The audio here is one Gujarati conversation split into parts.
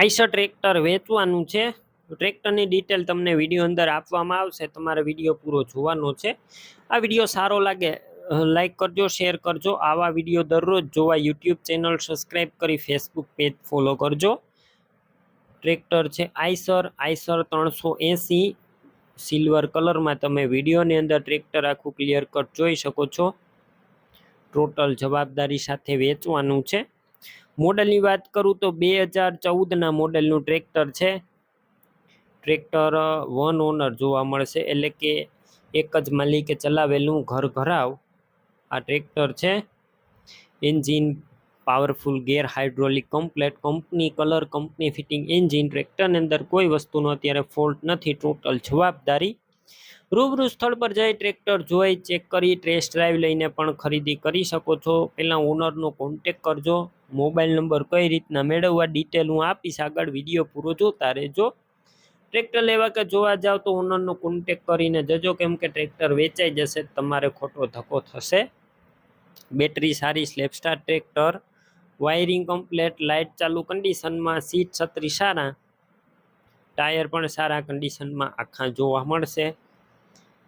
આઈસર ટ્રેક્ટર વેચવાનું છે. ટ્રેક્ટરની ડિટેલ તમને વીડિયો અંદર આપવામાં આવશે. તમારે વીડિયો પૂરો જોવાનો છે. આ વીડિયો સારો લાગે લાઈક કરજો શેર કરજો. આવા વીડિયો દરરોજ જોવા યુટ્યુબ ચેનલ સબસ્ક્રાઈબ કરી ફેસબુક પેજ ફોલો કરજો. ટ્રેક્ટર છે આઈસર આઈસર ત્રણસો એંસી. સિલ્વર કલરમાં તમે વિડીયોની અંદર ટ્રેક્ટર આખું ક્લિયર કટ જોઈ શકો છો. ટોટલ જવાબદારી સાથે વેચવાનું છે. મોડલની વાત કરું તો બે હજાર ચૌદના મોડલનું ટ્રેક્ટર છે. ટ્રેક્ટર વન ઓનર જોવા મળશે. એટલે કે એક જ માલિકે ચલાવેલું ઘર ઘરાવ આ ટ્રેક્ટર છે. Engine powerful gear hydraulic complete company, colour company, fitting engine, ટ્રેક્ટરની અંદર કોઈ વસ્તુનો અત્યારે ફોલ્ટ નથી. ટોટલ જવાબદારી રૂબરૂ સ્થળ પર જઈ ટ્રેક્ટર જોઈ, ચેક કરી, ટેસ્ટ ડ્રાઈવ લઈને પણ ખરીદી કરી શકો છો. પહેલાં ઓનરનો કોન્ટેક કરજો. મોબાઈલ નંબર કઈ રીતના મેળવવા ડિટેલ હું આપીશ. આગળ વીડિયો પૂરો જોતા રહેજો. ટ્રેક્ટર લેવા કે જોવા જાવ તો ઓનરનો કોન્ટેક કરીને જજો. કેમ કે ટ્રેક્ટર વેચાઈ જશે, તમારે ખોટો ધક્કો થશે. બેટરી સારી, સ્લેપસ્ટાર ટ્રેક્ટર, વાયરિંગ કમ્પ્લેટ લાઇટ ચાલુ કન્ડિશનમાં, સીટ છત્રી સારા, ટાયર પણ સારા કન્ડિશનમાં આખા જોવા મળશે.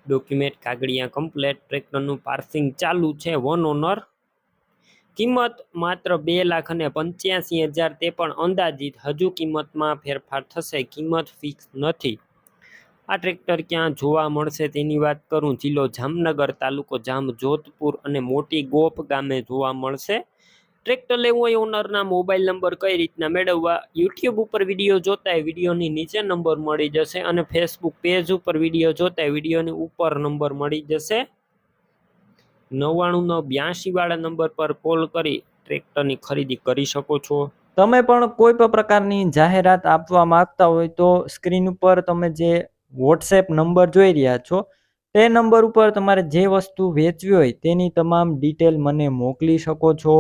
ડોક્યુમેન્ટ કાગળિયા કમ્પ્લેટ ટ્રેક્ટરનું પાર્સિંગ ચાલુ છે વન ઓનર કિંમત માત્ર બે લાખ અને પંચ્યાસી હજાર તે પણ અંદાજિત, હજુ કિંમતમાં ફેરફાર થશે, કિંમત ફિક્સ નથી. આ ટ્રેક્ટર ક્યાં જોવા મળશે તેની વાત કરું, જિલ્લો જામનગર તાલુકો જામ જોધપુર અને મોટી ગોપ ગામે જોવા મળશે. ટ્રેક્ટર લેવું હોય ઓનરના મોબાઈલ નંબર કઈ રીતના મેળવવા યુટ્યુબ ઉપર વીડિયો જોતા વિડીયોની નીચે નંબર મળી જશે અને ફેસબુક પેજ ઉપર વીડિયો જોતા વિડીયોની ઉપર નંબર મળી જશે. નવ્વાણુંનો બ્યાસી વાળા નંબર પર કોલ કરી ટ્રેક્ટરની ખરીદી કરી શકો છો. તમે પણ કોઈ પણ પ્રકારની જાહેરાત આપવા માંગતા હોય તો સ્ક્રીન ઉપર તમે જે વોટ્સએપ નંબર જોઈ રહ્યા છો, તે નંબર ઉપર તમારે જે વસ્તુ વેચવી હોય તેની તમામ ડિટેલ મને મોકલી શકો છો.